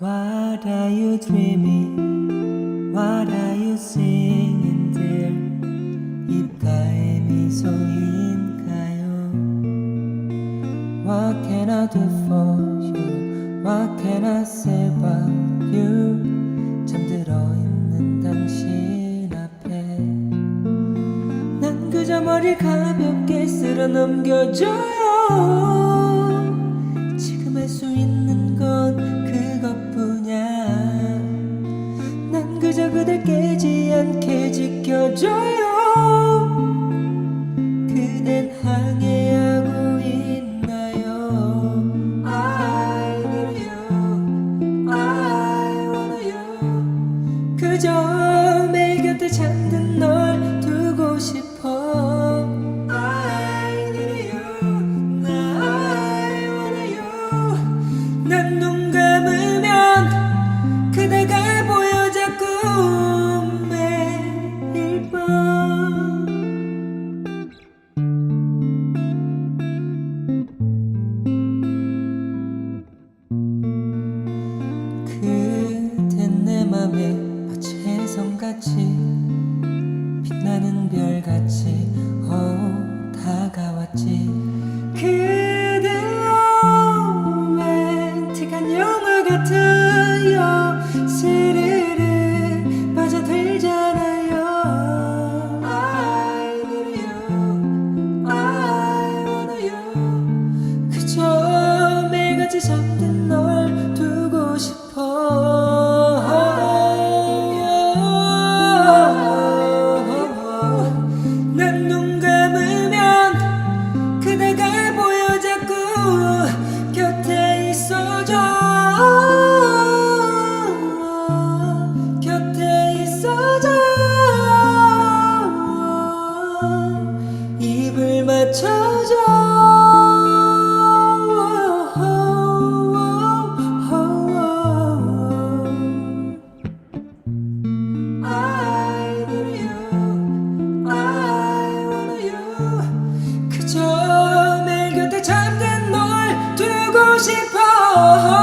What are you dreaming? What are you singing there? 입가에 미소인가요? What can I do for you? What can I say about you? 잠들어 있는 당신 앞에 난 그저 머리 가볍게 쓸어 넘겨줘요 지금 할 수 있는 그댈 깨지 않게 지켜줘요. 그댄 항해하고 있나요? I need you. I want you. 그저 같이 빛나는 별같이 de.